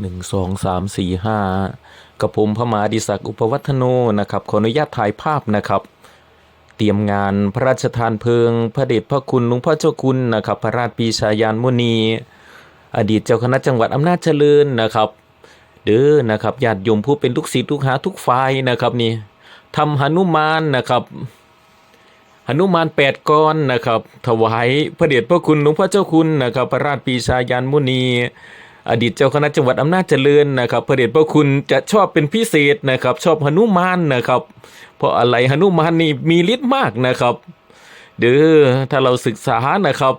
หนึ่งสองสามสี่ห้ากับผมพระมหาดิศักดิ์อุปวัฒโนนะครับขออนุญาตถ่ายภาพนะครับ เตรียมงานพระราชทานเพลิง พระเดชพระคุณหลวงพ่อเจ้าคุณนะครับ พระราชปีชายานมุนี อดีตเจ้าคณะจังหวัดอำนาจเจริญนะครับ เด้อนะครับญาติโยมผู้เป็นลูกศิษย์ลูกหาทุกฝ่ายนะครับนี่ทำหนุมานนะครับหนุมานแปดก้อนนะครับ ถวายพระเดชพระคุณหลวงพ่อเจ้าคุณนะครับ พระราชปีชายานมุนี อดีตเจ้าคณะจังหวัดอำนาจเจริญนะครับพระเดชพระคุณจะชอบเป็นพิเศษนะครับ ชอบหนุมานนะครับ เพราะอะไรหนุมานนี่มีฤทธิ์มากนะครับ เด้อถ้าเราศึกษานะครับ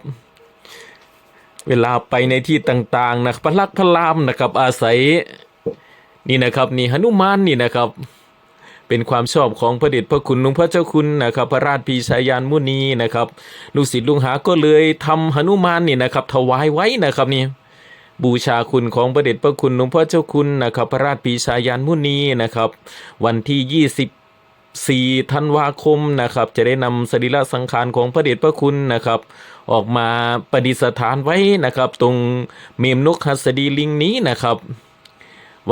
เวลาไปในที่ต่างๆนะพระลักษณ์พระรามนะครับ อาศัยนี่นะครับนี่หนุมานนี่นะครับ เป็นความชอบของพระเดชพระคุณหลวงพระเจ้าคุณนะครับ พระราชพีชายานมุนีนะครับ ลูกศิษย์ลูกหาก็เลยทำหนุมานนี่นะครับ ถวายไว้นะครับนี่ บูชาคุณของพระเดชพระคุณหลวงพ่อเจ้าคุณนะครับพระราชปีชายานมุนีนะครับ วันที่ 24ธันวาคมนะครับ จะได้นำสรีระสังขารของพระเดชพระคุณนะครับ ออกมาประดิษฐานไว้นะครับ ตรงเมมนกหัสดีลิงนี้นะครับ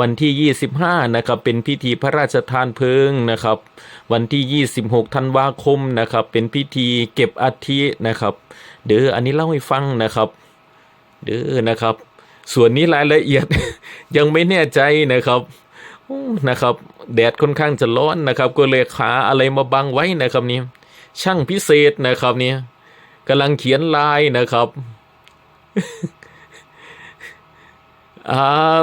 วันที่ 25 นะครับ เป็นพิธีพระราชทานเพลิงนะครับ วันที่ 26 ธันวาคมนะครับ เป็นพิธีเก็บอัฐินะครับ เด้ออันนี้เล่าให้ฟังนะครับ เด้อนะครับ ส่วนนี้รายละเอียดยังไม่แน่ใจนะครับนะครับแดดค่อนข้างจะร้อนนะครับ ก็เลยหาอะไรมาบังไว้นะครับนี่ช่างพิเศษนะครับนี่กำลังเขียนลายนะครับอ่า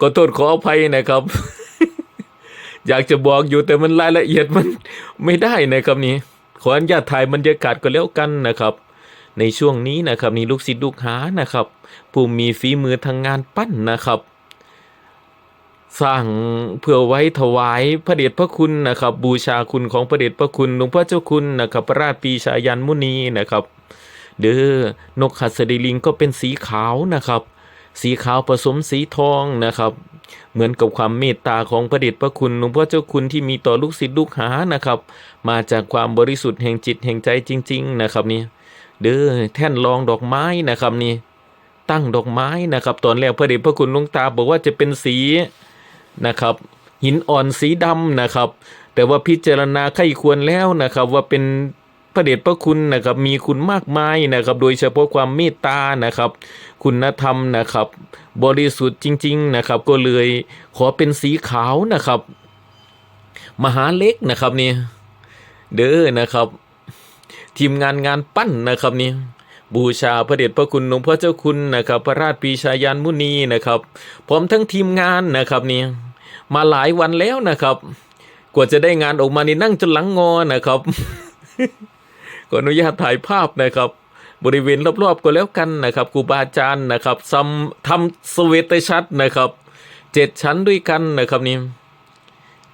ขอโทษขออภัยนะครับ อยากจะบอกอยู่แต่มันรายละเอียดมันไม่ได้นะครับนี่ขออนุญาตถ่ายบรรยากาศก็แล้วกันนะครับ ในช่วงนี้นะครับนี่ลูกศิษย์ลูกหานะครับ ผู้มีฝีมือทางงานปั้นนะครับสร้างเพื่อไว้ถวายพระเดชพระคุณนะครับ บูชาคุณของพระเดชพระคุณหลวงพ่อเจ้าคุณนะครับ พระราชปีชายันมุนีนะครับ เด้อนกหัสดีลิงก็เป็นสีขาวนะครับ สีขาวผสมสีทองนะครับ เหมือนกับความเมตตาของพระเดชพระคุณหลวงพ่อเจ้าคุณที่มีต่อลูกศิษย์ลูกหานะครับ มาจากความบริสุทธิ์แห่งจิตแห่งใจจริง ๆ นะครับนี่ เด้อแท่นรองดอกไม้นะครับนี่ ตั้งดอกไม้นะครับ ตอนแรกพระเดชพระคุณลวงตาบอกว่าจะเป็นสีนะครับ หินอ่อนสีดำนะครับ แต่ว่าพิจารณาไข้ควรแล้วนะครับ ว่าเป็นพระเดชพระคุณนะครับ มีคุณมากมายนะครับ โดยเฉพาะความเมตตานะครับ คุณธรรมนะครับ บริสุทธิ์จริง ๆนะครับ ก็เลยขอเป็นสีขาวนะครับ มหาเล็กนะครับนี่เด้อนะครับ ทีมงานงานปั้นนะครับนี่บูชาพระเดชพระคุณหลวงพ่อเจ้าคุณนะครับ พระราชปีชายานมุนีนะครับพร้อมทั้งทีมงานนะครับนี่มาหลายวันแล้วนะครับ กว่าจะได้งานออกมานี่นั่งจนหลังงอนะครับขออนุญาตถ่ายภาพนะครับ บริเวณรอบๆก็แล้วกันนะครับครูบาอาจารย์นะครับทำทำสเวตชัดนะครับเจ็ดชั้นด้วยกันนะครับนี่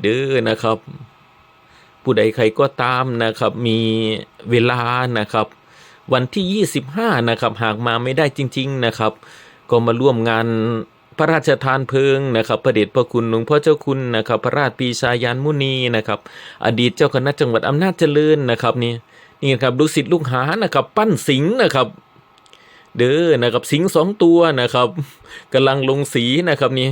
เด้อนะครับ ผู้ใดใครก็ตามนะครับ มีเวลานะครับ วันที่ 25 นะครับ หากมาไม่ได้จริง ๆนะครับ ก็มาร่วมงานพระราชทานเพลิงนะครับ พระเดชพระคุณหลวงพ่อเจ้าคุณนะครับ พระราชปีชายานมุนีนะครับ อดีตเจ้าคณะจังหวัดอำนาจเจริญนะครับนี่นี่ครับลูกศิษย์ลูกหานะครับ ปั้นสิงนะครับ เด้อนะครับสิงสองตัวนะครับกำลังลงสีนะครับนี่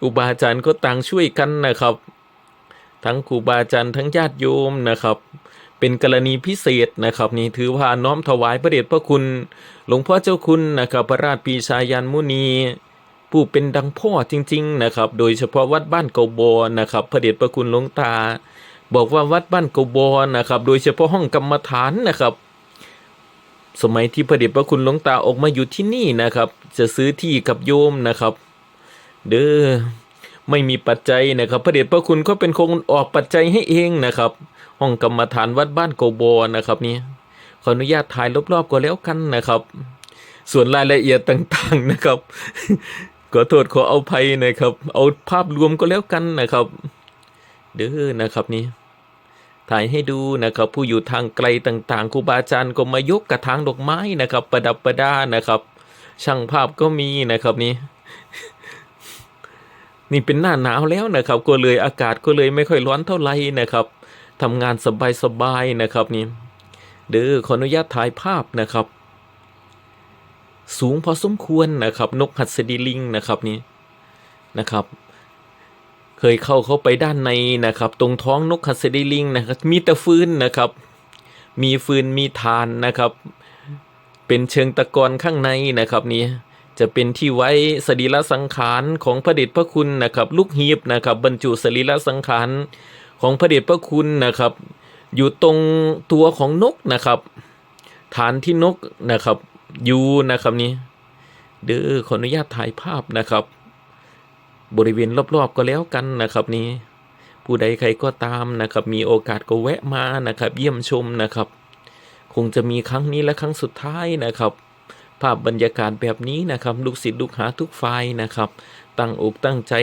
ครูบาอาจารย์ก็ต่างช่วยกันนะครับ ทั้งครูบาอาจารย์ทั้งญาติโยมนะครับ เป็นกรณีพิเศษนะครับ นี่ถือว่าน้อมถวายพระเดชพระคุณ หลวงพ่อเจ้าคุณนะครับ พระราชปีชายันมุนี ผู้เป็นดังพ่อจริง ๆ นะครับ โดยเฉพาะวัดบ้านเกาบอนะครับ พระเดชพระคุณหลวงตา บอกว่าวัดบ้านเกาบอนะครับ โดยเฉพาะห้องกรรมฐานนะครับสมัยที่พระเดชพระคุณหลวงตาออกมาอยู่ที่นี่นะครับ จะซื้อที่กับโยมนะครับ เด้อ ไม่มีปัจจัยนะครับพระเดชพระคุณก็เป็นคนออกปัจจัยให้เองนะครับ ห้องกรรมฐานวัดบ้านโกโบนะครับนี่ขออนุญาตถ่ายรอบๆก็แล้วกันนะครับ ส่วนรายละเอียดต่างๆนะครับขอโทษขอเอาภัยนะครับ เอาภาพรวมก็แล้วกันนะครับ เด้อนะครับนี่ถ่ายให้ดูนะครับ ผู้อยู่ทางไกลต่างๆครูบาอาจารย์ก็มายกกระถางดอกไม้นะครับ ประดับประดานะครับ ช่างภาพก็มีนะครับนี่ นี่เป็นหน้าหนาวแล้วนะครับ ก็เลยอากาศก็เลยไม่ค่อยร้อนเท่าไหร่นะครับทำงานสบายๆนะครับนี่เด้อขออนุญาตถ่ายภาพนะครับ สูงพอสมควรนะครับ นกหัสดีลิงนะครับนี่นะครับ เคยเข้าเข้าไปด้านในนะครับ ตรงท้องนกหัสดีลิงนะครับ มีแต่ฟืนนะครับ มีฟืนมีทานนะครับ เป็นเชิงตะกอนข้างในนะครับนี่ จะเป็นที่ไว้สรีระสังขารของพระเดชพระคุณนะครับ ลูกหีบนะครับ บรรจุสรีระสังขารของพระเดชพระคุณนะครับ อยู่ตรงตัวของนกนะครับ ฐานที่นกนะครับอยู่นะครับนี่เด้อขออนุญาตถ่ายภาพนะครับ บริเวณรอบๆก็แล้วกันนะครับนี่ผู้ใดใครก็ตามนะครับ มีโอกาสก็แวะมานะครับ เยี่ยมชมนะครับ คงจะมีครั้งนี้และครั้งสุดท้ายนะครับ ภาพบรรยากาศแบบนี้นะครับลูกศิษย์ลูกหาทุกฝ่ายนะครับ ตั้งอกตั้งใจ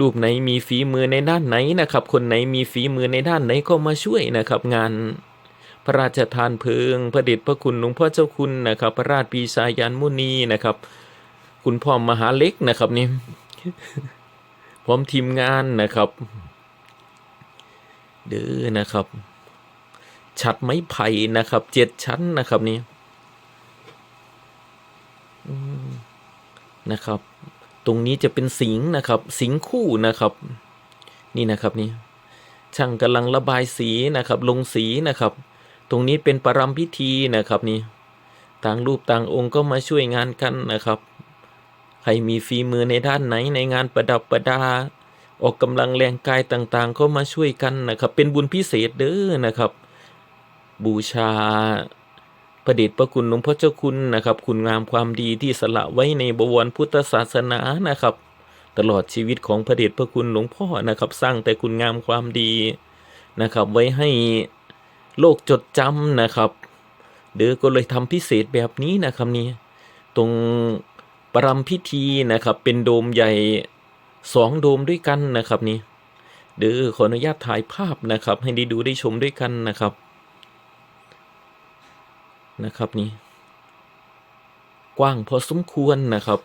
รูปไหนมีฝีมือในด้านไหนนะครับ คนไหนมีฝีมือในด้านไหนก็มาช่วยนะครับ งานพระราชทานเพลิง พระเดชพระคุณหลวงพ่อเจ้าคุณนะครับ พระราชปีชายานมุนีนะครับ คุณพ่อมหาเล็กนะครับนี่พร้อมทีมงานนะครับ เด้อนะครับ ฉัดไม้ไผ่นะครับเจ็ดชั้นนะครับนี่อืม นะครับ ตรงนี้จะเป็นสิงนะครับ สิงคู่นะครับ นี่นะครับนี่ช่างกำลังระบายสีนะครับ ลงสีนะครับ ตรงนี้เป็นประรำพิธีนะครับนี่ต่างรูปต่างองค์ก็มาช่วยงานกันนะครับ ใครมีฝีมือในด้านไหนในงานประดับประดา ออกกำลังแรงกายต่างๆ ก็มาช่วยกันนะครับ เป็นบุญพิเศษเด้อนะครับ บูชา พระเดชพระคุณหลวงพ่อเจ้าคุณนะครับ คุณงามความดีที่สละไว้ในบวรพุทธศาสนานะครับ ตลอดชีวิตของพระเดชพระคุณหลวงพ่อนะครับ สร้างแต่คุณงามความดีนะครับ ไว้ให้โลกจดจำนะครับเด้อก็เลยทำพิเศษแบบนี้นะครับนี่ตรงประรำพิธีนะครับ เป็นโดมใหญ่สองโดมด้วยกันนะครับนี่เด้อขออนุญาตถ่ายภาพนะครับ ให้ได้ดูได้ชมด้วยกันนะครับ นะครับนี่กว้างพอสมควรนะครับ